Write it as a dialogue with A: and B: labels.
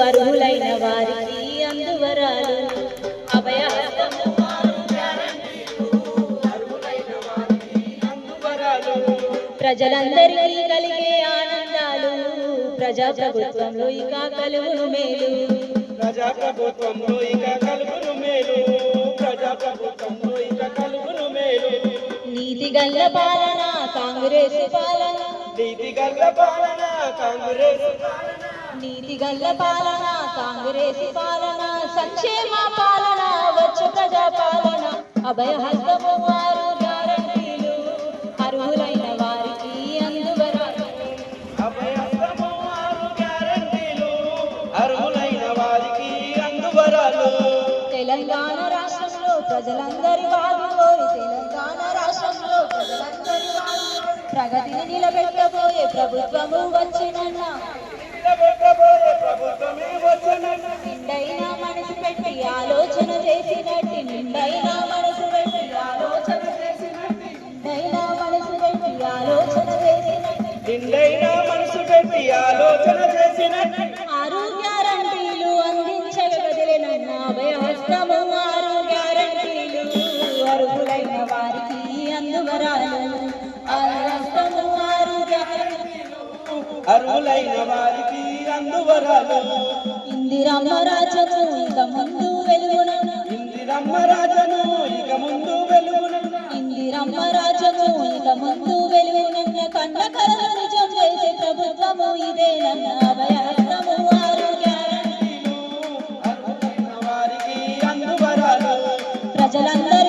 A: అర్హులైన వారికి అందువరాలు. అభయహస్తము ప్రజలందరికీ కలిగే ఆనందాలు. ప్రజాప్రభుత్వంలో ఇక కలుగును మేలు.
B: ప్రజాప్రభుత్వంలో ఇక కలుగును మేలు. ప్రజాప్రభుత్వంలో ఇక కలుగును మేలు.
A: నీతి గల్ల పాలన కాంగ్రెస్ పాలన.
B: నీతి గల్ల పాలన కాంగ్రెస్.
A: నీతి గల్ల పాలన కాంగ్రెస్ పాలన సంక్షేమ పాలన వచ్చు ప్రజా పాలన అభయహస్తము వారు గ్యారంటీలు అర్హులైన వారికి అందువరాలు
B: గ్యారంటీలు అర్హులైన వారికి అందువరాలు
A: తెలంగాణ రాష్ట్రంలో ప్రజలందరి బాగు కోరి నిలబెట్టబోయే ప్రభుత్వము వచ్చినన్న నిండైన మనసు పెట్టి ఆలోచన చేసినట్టు నిండైన మనసు పెట్టి ఆలోచన చేసినట్టు నిండైన మనసు పెట్టి ఆలోచన చేసినట్టు
B: నిండైన మనసు పెట్టి ఆలోచన చేసినట్టు
A: ఆరు గ్యారంటీలు అందించగదిలేనన్న అభయహస్తము ఆరు గ్యారంటీలు అర్హులైన వారికి అందువరాలు
B: అరువులైన వారికి అందువరాలు.
A: ఇందిరమ్మ రాజను ఇక ముందు వెలుగున.
B: ఇందిరమ్మ రాజను ఇక ముందు వెలుగున.
A: ఇందిరమ్మ రాజను ఇక ముందు వెలుగున. కన్న కళ నిజం చేసే ప్రభుత్వము ఇదేనన్న అభయాత్రము ప్రజలందరూ